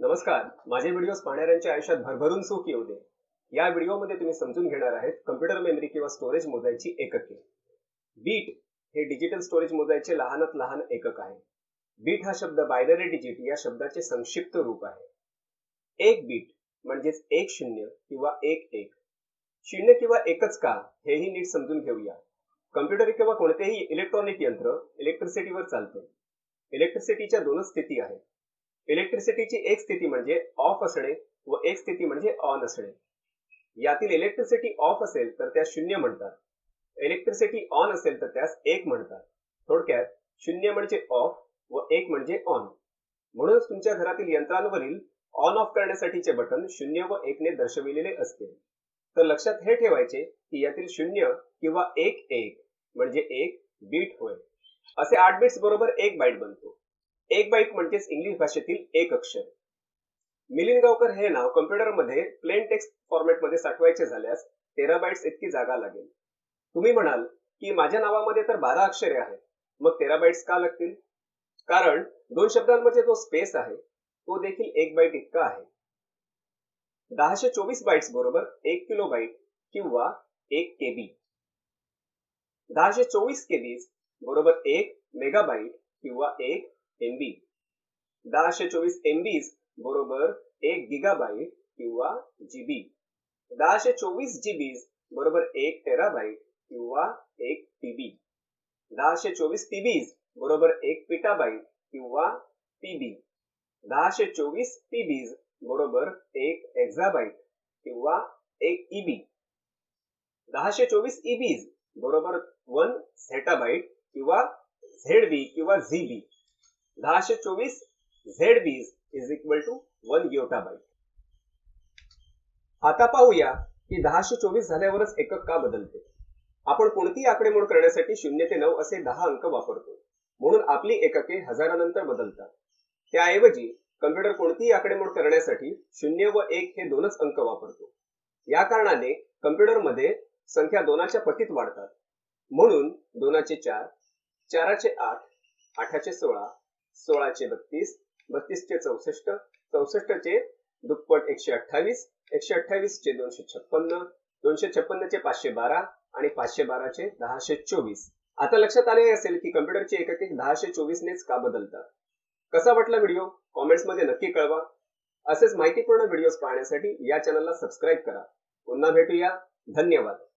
नमस्कार. माझे व्हिडिओज पाहणाऱ्यांच्या आयुष्यात भरभरून सुख येऊ दे. या व्हिडिओमध्ये तुम्ही समजून घेणार आहेत कम्प्युटर मेमरी किंवा स्टोरेज मोजायची एकके. बीट हे डिजिटल स्टोरेज मोजायचे लहानात लहान एकक आहे. बीट हा शब्द बायनरी डिजिट या शब्दाचे संक्षिप्त रूप आहे. एक बीट म्हणजेच एक शून्य किंवा एक एक. शून्य किंवा एकच का हेही नीट समजून घेऊया. कम्प्युटर किंवा कोणतेही इलेक्ट्रॉनिक यंत्र इलेक्ट्रिसिटीवर चालते. इलेक्ट्रिसिटीच्या दोनच स्थिती आहेत. इलेक्ट्रिसिटीची एक स्थिती म्हणजे ऑफ असणे व एक स्थिती म्हणजे ऑन असणे. यातील इलेक्ट्रिसिटी ऑफ असेल तर त्यास शून्य म्हणतात. इलेक्ट्रिसिटी ऑन असेल तर त्यास एक म्हणतात. थोडक्यात शून्य म्हणजे ऑफ व एक म्हणजे ऑन म्हणूनच तुमच्या घरातील यंत्रांवरील ऑन ऑफ करण्यासाठीचे बटन शून्य व एकने दर्शविलेले असते. तर लक्षात हे ठेवायचे की यातील शून्य किंवा एक एक म्हणजे एक बीट होय. असे आठ बिट्स बरोबर एक बाईट बनतो. एक बाईट म्हणजेच इंग्लिश भाषेतील एक अक्षर. मिलिंद गावकर हे नाव कम्प्युटरमध्ये प्लेन टेक्स्ट फॉर्मॅटमध्ये साठवायचे झाल्यास तेरा बाईट्स इतकी जागा लागेल. तुम्ही म्हणाल की माझ्या नावामध्ये तर बारा अक्षरे आहेत मग तेरा बाईट्स का लागतील? कारण दोन शब्दांमध्ये जो स्पेस आहे तो देखील एक बाईट इतका आहे. दहाशे चोवीस बाईट्स बरोबर एक किलो बाईट किंवा एक केबी दहाशे चोवीस केबीज बरोबर एक मेगाबाईट किंवा एक एमबी दहाशे चोवीस एमबीज बरोबर एक गिगाबाईट किंवा जीबी दहाशे चोवीस जीबीज बरोबर एक टेराबाईट किंवा एक टीबी दहाशे चोवीस टीबीज बरोबर एक पिटाबाईट किंवा पीबी दहाशे चोवीस पीबीज बरोबर एक एक्झाबाईट किंवा एक ईबी दहाशे चोवीस ईबीज e बरोबर वन झेटाबाईट किंवा झेड बी किंवा झीबी दहाशे चोवीस Z Bs is equal to one yottabyte आता पाहूया की दहाशे चोवीस झाल्यावरच एकक का बदलते? आपण कोणतीही आकडेमोड करण्यासाठी शून्य ते नऊ असे दहा अंक वापरतो. म्हणून आपली एकके हजारानंतर बदलतात. त्याऐवजी कम्प्युटर कोणतीही आकडेमोड करण्यासाठी शून्य व एक हे दोनच अंक वापरतो. या कारणाने कम्प्युटरमध्ये संख्या दोनाच्या पटीत वाढतात. म्हणून दोनाचे चार चाराचे आठ आठाचे सोळा सोळाचे बत्तीस बत्तीसचे चौसष्ट चौसष्टचे दुप्पट एकशे अठ्ठावीस एकशे अठ्ठावीसचे दोनशे छप्पन्न दोनशे छप्पन्नचे पाचशे बारा आणि पाचशे बाराचे दहाशे चोवीस. आता लक्षात आले असेल की कम्प्युटरचे एक दहाशे चोवीसनेच का बदलतात कसा वाटला व्हिडिओ? कॉमेंट्समध्ये नक्की कळवा. असेच माहितीपूर्ण व्हिडिओज पाहण्यासाठी या चॅनलला सबस्क्राईब करा. पुन्हा भेटूया. धन्यवाद.